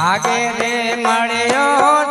ભાગે રે મળ્યો